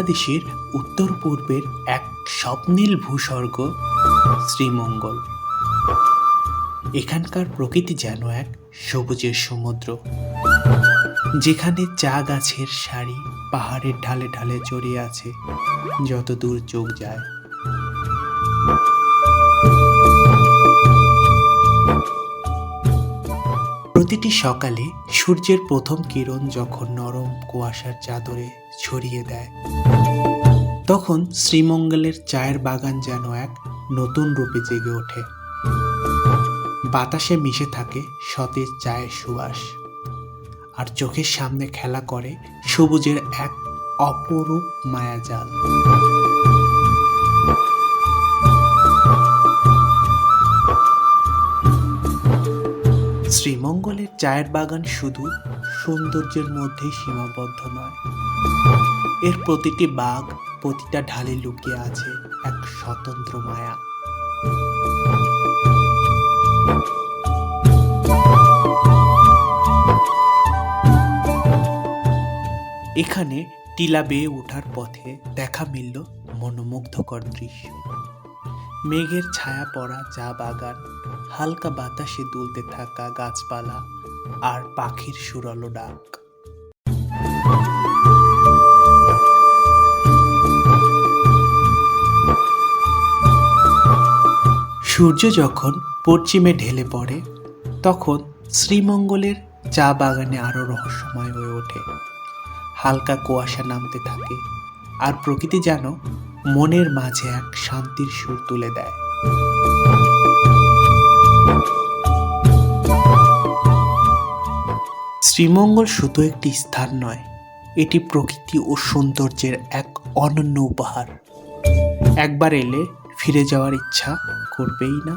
বাংলাদেশের উত্তর পূর্বের এক স্বপ্নীল ভূস্বর্গ, শ্রীমঙ্গল। এখানকার প্রকৃতি যেন এক সবুজের সমুদ্র, যেখানে চা গাছের সারি পাহাড়ের ঢালে ঢালে জড়িয়ে আছে যত দূর চোখ যায়। প্রতিটি সকালে সূর্যের প্রথম কিরণ যখন নরম কুয়াশার চাদরে ছড়িয়ে দেয় তখন শ্রীমঙ্গলের চায়ের বাগান যেন এক নতুন রূপে জেগে ওঠে। বাতাসে মিশে থাকে সতেজ চায়ের সুবাস। আর চোখের সামনে খেলা করে সবুজের এক অপরূপ মায়াজাল। শ্রীমঙ্গলের চায়ের বাগান শুধু সৌন্দর্যের মধ্যেই সীমাবদ্ধ নয়। এর প্রতিটি বাগ প্রতিটা ঢালে লুকিয়ে আছে এক স্বতন্ত্র মায়া। এখানে টিলা বেয়ে ওঠার পথে দেখা মিলল মনোমুগ্ধকর দৃশ্য। মেঘের ছায়া পড়া চা বাগান, হালকা বাতাসে দুলতে থাকা গাছপালা আর পাখির সুরালো ডাক। সূর্য যখন পশ্চিমে ঢেলে পড়ে, তখন শ্রীমঙ্গলের চা বাগানে আরও রহস্যময় হয়ে ওঠে। হালকা কুয়াশা নামতে থাকে, আর প্রকৃতি যেন মনের মাঝে এক শান্তির সুর তুলে দেয়। শ্রীমঙ্গল শুধু একটি স্থান নয়, এটি প্রকৃতি ও সৌন্দর্যের এক অনন্য উপহার। একবার এলে ফিরে যাওয়ার ইচ্ছা করবেই না।